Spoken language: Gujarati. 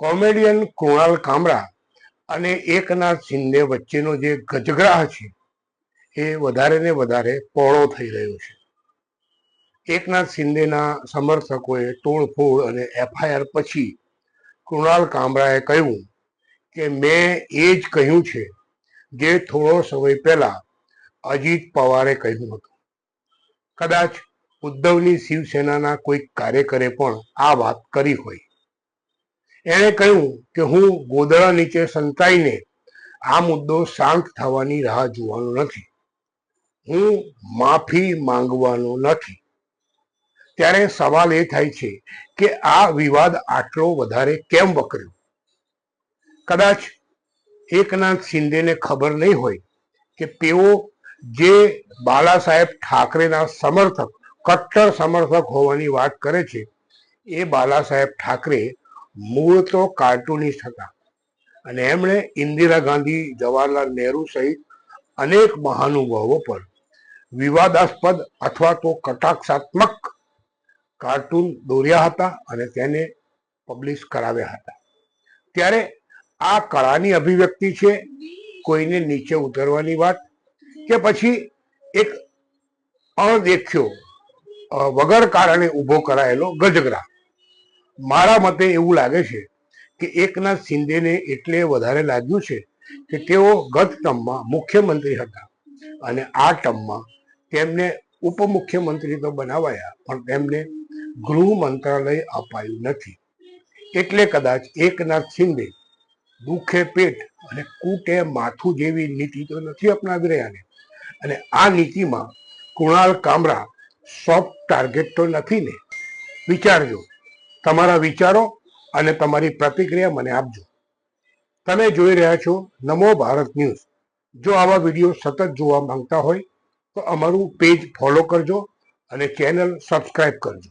કોમેડિયન કૃણાલ કામરા અને એકનાથ શિંદે વચ્ચેનો જે ગજગ્રાહ છે, એ વધારે ને વધારે પહોળો થઈ રહ્યો છે. એકનાથ શિંદેના સમર્થકોએ તોડફોડ અને એફઆઈઆર પછી કૃણાલ કામરાએ કહ્યું કે, મેં એ જ કહ્યું છે જે થોડો સમય પહેલા અજીત પવારે કહ્યું હતું. કદાચ ઉદ્ધવની શિવસેનાના કોઈ કાર્યકરે પણ આ વાત કરી હોય. એણે કહ્યું કે હું ગોદડા નીચે સંતાઈને આ મુદ્દો શાંત થવાની રાહ જોવાનો નથી. હું માફી માંગવાનો નથી. ત્યારે સવાલ એ થાય છે કે આ વિવાદ આટલો વધારે કેમ વકર્યો? કદાચ એકનાથ શિંદેને ખબર નહીં હોય કે તેઓ જે બાલા ઠાકરેના સમર્થક, કટ્ટર સમર્થક હોવાની વાત કરે છે, એ બાલા ઠાકરે મૂળ તો કાર્ટુનિસ્ટ હતા. અને એમણે ઇન્દિરા ગાંધી, જવાહરલાલ નહેરુ સહિત અનેક મહાનુભાવો પર વિવાદાસ્પદ અથવા તો કટાક્ષાત્મક કાર્ટૂન દોર્યા હતા અને તેને પબ્લિશ કરાવ્યા હતા. ત્યારે આ કળાની અભિવ્યક્તિ છે, કોઈને નીચે ઉતરવાની વાત કે પછી એક અણદેખ્યો વગર કારણે ઊભો કરાયેલો ગજગરા. મારા મતે એવું લાગે છે કે એકનાથ શિંદેને એટલે વધારે લાગ્યું છે કે તેઓ ગત ટર્મમાં મુખ્યમંત્રી હતા. અને આ ટર્મમાં તેમને ઉપમુખ્યમંત્રી તો બનાવાયા, પણ તેમને ગૃહ મંત્રાલય અપાયું નથી. એટલે કદાચ એકનાથ શિંદે દુખે પેટ અને કૂટે માથું જેવી નીતિ તો નથી અપનાવી રહ્યા અને આ નીતિમાં કૃણાલ કામરા સોફ્ટ ટાર્ગેટ તો નથી ને? વિચારજો. તમારા વિચારો અને તમારી પ્રતિક્રિયા મને આપજો. તમે જોઈ રહ્યા છો નમો ભારત ન્યૂઝ. જો આવા વીડિયો સતત જોવા માંગતા હોય તો અમારું પેજ ફોલો કરજો અને ચેનલ સબસ્ક્રાઈબ કરજો.